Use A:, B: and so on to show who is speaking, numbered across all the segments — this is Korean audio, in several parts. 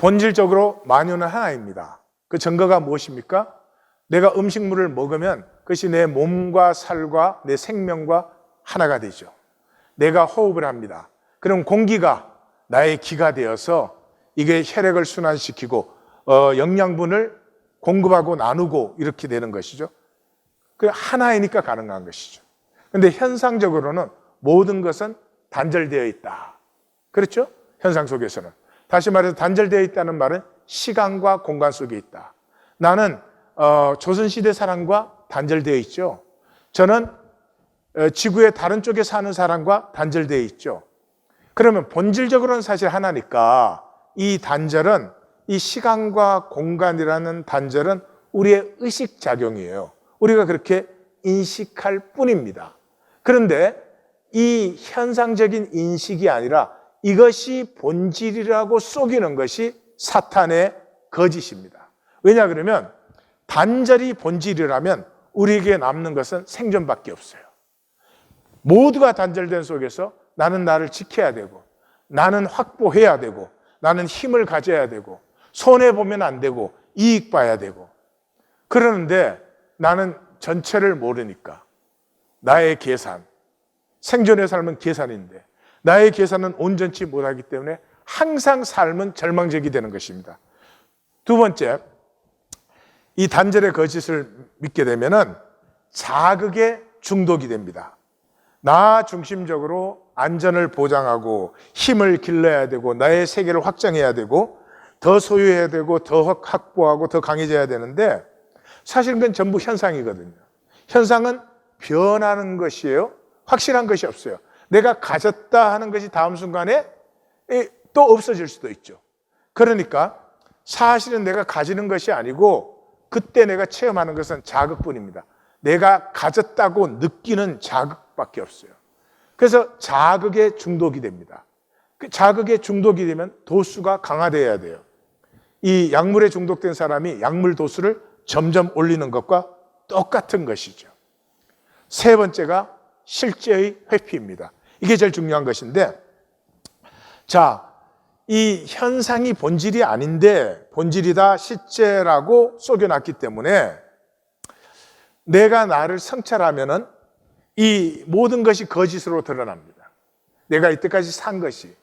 A: 본질적으로 만유는 하나입니다. 그 증거가 무엇입니까? 내가 음식물을 먹으면 그것이 내 몸과 살과 내 생명과 하나가 되죠. 내가 호흡을 합니다. 그럼 공기가 나의 기가 되어서 이게 혈액을 순환시키고 어, 영양분을 공급하고 나누고 이렇게 되는 것이죠. 그 하나이니까 가능한 것이죠. 근데 현상적으로는 모든 것은 단절되어 있다. 그렇죠? 현상 속에서는. 다시 말해서 단절되어 있다는 말은 시간과 공간 속에 있다. 나는 어, 조선시대 사람과 단절되어 있죠. 저는 어, 지구의 다른 쪽에 사는 사람과 단절되어 있죠. 그러면 본질적으로는 사실 하나니까 이 단절은 이 시간과 공간이라는 단절은 우리의 의식 작용이에요. 우리가 그렇게 인식할 뿐입니다. 그런데 이 현상적인 인식이 아니라 이것이 본질이라고 속이는 것이 사탄의 거짓입니다. 왜냐 그러면 단절이 본질이라면 우리에게 남는 것은 생존밖에 없어요. 모두가 단절된 속에서 나는 나를 지켜야 되고 나는 확보해야 되고 나는 힘을 가져야 되고 손해 보면 안 되고 이익 봐야 되고 그러는데 나는 전체를 모르니까 나의 계산 생존의 삶은 계산인데 나의 계산은 온전치 못하기 때문에 항상 삶은 절망적이 되는 것입니다. 두 번째, 이 단절의 거짓을 믿게 되면은 자극에 중독이 됩니다. 나 중심적으로 안전을 보장하고 힘을 길러야 되고 나의 세계를 확장해야 되고 더 소유해야 되고 더 확보하고 더 강해져야 되는데 사실은 그건 전부 현상이거든요. 현상은 변하는 것이에요. 확실한 것이 없어요. 내가 가졌다 하는 것이 다음 순간에 또 없어질 수도 있죠. 그러니까 사실은 내가 가지는 것이 아니고 그때 내가 체험하는 것은 자극뿐입니다. 내가 가졌다고 느끼는 자극밖에 없어요. 그래서 자극에 중독이 됩니다. 그 자극에 중독이 되면 도수가 강화돼야 돼요. 이 약물에 중독된 사람이 약물 도수를 점점 올리는 것과 똑같은 것이죠. 세 번째가 실제의 회피입니다. 이게 제일 중요한 것인데, 자, 이 현상이 본질이 아닌데 본질이다 실제라고 속여놨기 때문에 내가 나를 성찰하면은 이 모든 것이 거짓으로 드러납니다. 내가 이때까지 산 것이,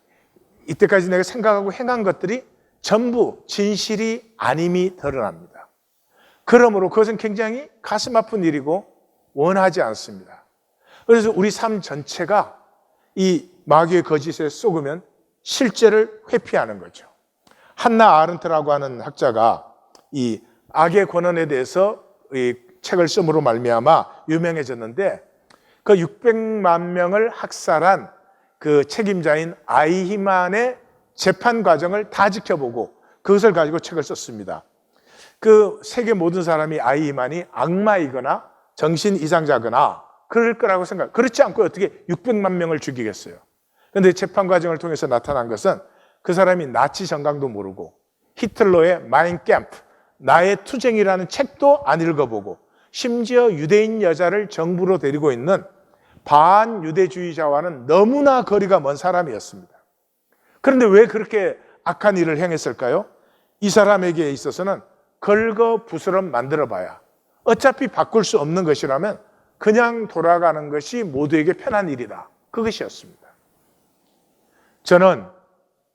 A: 이때까지 내가 생각하고 행한 것들이 전부 진실이 아님이 드러납니다. 그러므로 그것은 굉장히 가슴 아픈 일이고 원하지 않습니다. 그래서 우리 삶 전체가 이 마귀의 거짓에 속으면 실제를 회피하는 거죠. 한나 아른트라고 하는 학자가 이 악의 권원에 대해서 이 책을 쓰므로 말미암아 유명해졌는데 그 600만 명을 학살한 그 책임자인 아이히만의 재판 과정을 다 지켜보고 그것을 가지고 책을 썼습니다. 그 세계 모든 사람이 아이히만이 악마이거나 정신 이상자거나 그럴 거라고 생각. 그렇지 않고 어떻게 600만 명을 죽이겠어요? 그런데 재판 과정을 통해서 나타난 것은 그 사람이 나치 정강도 모르고 히틀러의 마인 캠프, 나의 투쟁이라는 책도 안 읽어보고 심지어 유대인 여자를 정부로 데리고 있는 반유대주의자와는 너무나 거리가 먼 사람이었습니다. 그런데 왜 그렇게 악한 일을 행했을까요? 이 사람에게 있어서는 걸거 부스럼 만들어 봐야 어차피 바꿀 수 없는 것이라면 그냥 돌아가는 것이 모두에게 편한 일이다. 그것이었습니다. 저는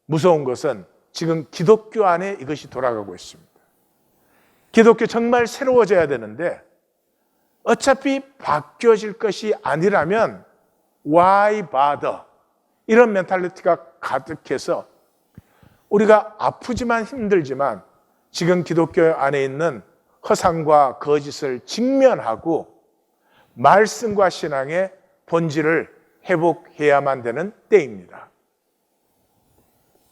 A: 무서운 것은 지금 기독교 안에 이것이 돌아가고 있습니다. 기독교 정말 새로워져야 되는데 어차피 바뀌어질 것이 아니라면 why bother? 이런 멘탈리티가 가득해서 우리가 아프지만 힘들지만 지금 기독교 안에 있는 허상과 거짓을 직면하고 말씀과 신앙의 본질을 회복해야만 되는 때입니다.